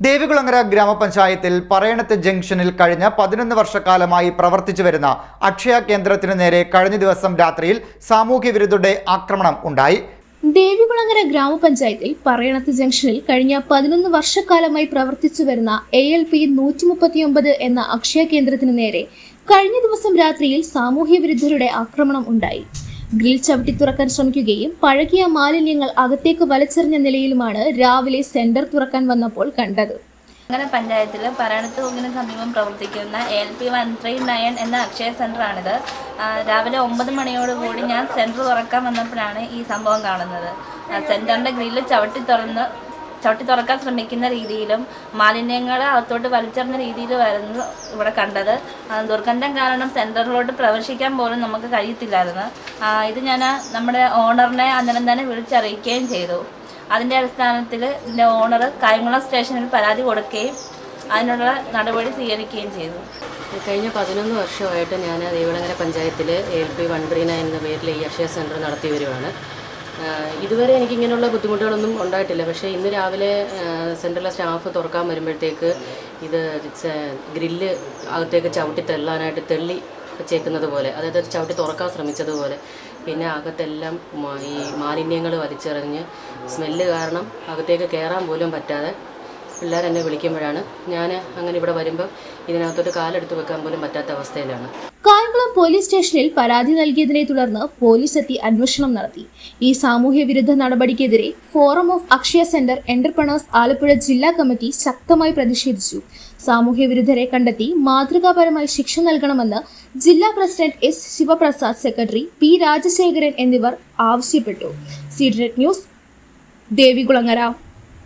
ദേവികുളങ്ങര ഗ്രാമപഞ്ചായത്തിൽ പറയണത്ത് ജംഗ്ഷനിൽ കഴിഞ്ഞ പതിനൊന്ന് വർഷക്കാലമായി പ്രവർത്തിച്ചു വരുന്ന അക്ഷയ കേന്ദ്രത്തിനു നേരെ കഴിഞ്ഞ ദിവസം രാത്രിയിൽ സാമൂഹ്യ വിരുദ്ധരുടെ ആക്രമണം ഉണ്ടായി. ദേവികുളങ്ങര ഗ്രാമപഞ്ചായത്തിൽ പറയണത്ത് ജംഗ്ഷനിൽ കഴിഞ്ഞ പതിനൊന്ന് വർഷക്കാലമായി പ്രവർത്തിച്ചു വരുന്ന എ എൽ പി നൂറ്റി മുപ്പത്തിയൊമ്പത് എന്ന അക്ഷയ കേന്ദ്രത്തിനു നേരെ കഴിഞ്ഞ ദിവസം രാത്രിയിൽ സാമൂഹ്യ വിരുദ്ധരുടെ ആക്രമണം ഉണ്ടായി. ഗ്രിൽ ചവിട്ടി തുറക്കാൻ ശ്രമിക്കുകയും പഴകിയ മാലിന്യങ്ങൾ അകത്തേക്ക് വലിച്ചെറിഞ്ഞ നിലയിലുമാണ് രാവിലെ സെന്റർ തുറക്കാൻ വന്നപ്പോൾ കണ്ടത്. അങ്ങനെ പഞ്ചായത്തിൽ പറയണത്ത് കുന്നിന് സമീപം പ്രവർത്തിക്കുന്ന L P one three nine എന്ന അക്ഷയ സെന്ററാണിത് രാവിലെ ഒമ്പത് മണിയോടുകൂടി ഞാൻ സെന്റർ തുറക്കാൻ വന്നപ്പോഴാണ് ഈ സംഭവം കാണുന്നത്. സെന്ററിന്റെ ഗ്രില്ല് ചവിട്ടി തുറന്ന് ചവിട്ടി തുറക്കാൻ ശ്രമിക്കുന്ന രീതിയിലും മാലിന്യങ്ങൾ അകത്തോട്ട് വലിച്ചെറിഞ്ഞ രീതിയിലുമായിരുന്നു ഇവിടെ കണ്ടത്. ദുർഗന്ധം കാരണം സെന്ററിലോട്ട് പ്രവേശിക്കാൻ പോലും നമുക്ക് കഴിയത്തില്ലായിരുന്നു. ഇത് ഞാൻ നമ്മുടെ ഓണറിനെ അന്നേരം തന്നെ വിളിച്ചറിയിക്കുകയും ചെയ്തു. അതിന്റെ അടിസ്ഥാനത്തിൽ ഇതിന്റെ ഓണർ കായംകുളം സ്റ്റേഷനിൽ പരാതി കൊടുക്കുകയും അതിനുള്ള നടപടി സ്വീകരിക്കുകയും ചെയ്തു. കഴിഞ്ഞ പതിനൊന്ന് വർഷമായിട്ട് ഞാൻ ദേവിളങ്ങര പഞ്ചായത്തിൽ L P one three nine എന്ന പേരിൽ ഈ അക്ഷയ സെന്റർ നടത്തി വരുവാണ്. ഇതുവരെ എനിക്ക് ഇങ്ങനെയുള്ള ബുദ്ധിമുട്ടുകളൊന്നും ഉണ്ടായിട്ടില്ല. പക്ഷേ ഇന്ന് രാവിലെ സെൻട്രലിലെ സ്റ്റാഫ് തുറക്കാൻ വരുമ്പോഴത്തേക്ക് ഇത് ഗ്രില്ല് അകത്തേക്ക് ചവിട്ടി തള്ളാനായിട്ട് തെള്ളി വെച്ചേക്കുന്നത് പോലെ അതായത് ചവിട്ടി തുറക്കാൻ ശ്രമിച്ചതുപോലെ പിന്നെ അകത്തെല്ലാം ഈ മാലിന്യങ്ങൾ വലിച്ചെറിഞ്ഞ് സ്മെല്ല് കാരണം അകത്തേക്ക് കയറാൻ പോലും പറ്റാതെ പിള്ളേർ എന്നെ വിളിക്കുമ്പോഴാണ് ഞാൻ അങ്ങനെ ഇവിടെ വരുമ്പോൾ ഇതിനകത്തോട്ട് കാലെടുത്ത് വെക്കാൻ പോലും പറ്റാത്ത അവസ്ഥയിലാണ്. കായംകുളം പോലീസ് സ്റ്റേഷനിൽ പരാതി നൽകിയതിനെ തുടർന്ന് പോലീസ് എത്തി അന്വേഷണം നടത്തി. ഈ സാമൂഹ്യ വിരുദ്ധ നടപടിക്കെതിരെ forum of Akshaya centre entrepreneurs Alappuzha ജില്ലാ കമ്മിറ്റി ശക്തമായി പ്രതിഷേധിച്ചു. സാമൂഹ്യ വിരുദ്ധരെ കണ്ടെത്തി മാതൃകാപരമായി ശിക്ഷ നൽകണമെന്ന് ജില്ലാ president S Sivaprasad secretary P Rajasekharan എന്നിവർ ആവശ്യപ്പെട്ടു. സീഡ്രറ്റ് ന്യൂസ് ദേവികുളങ്ങര.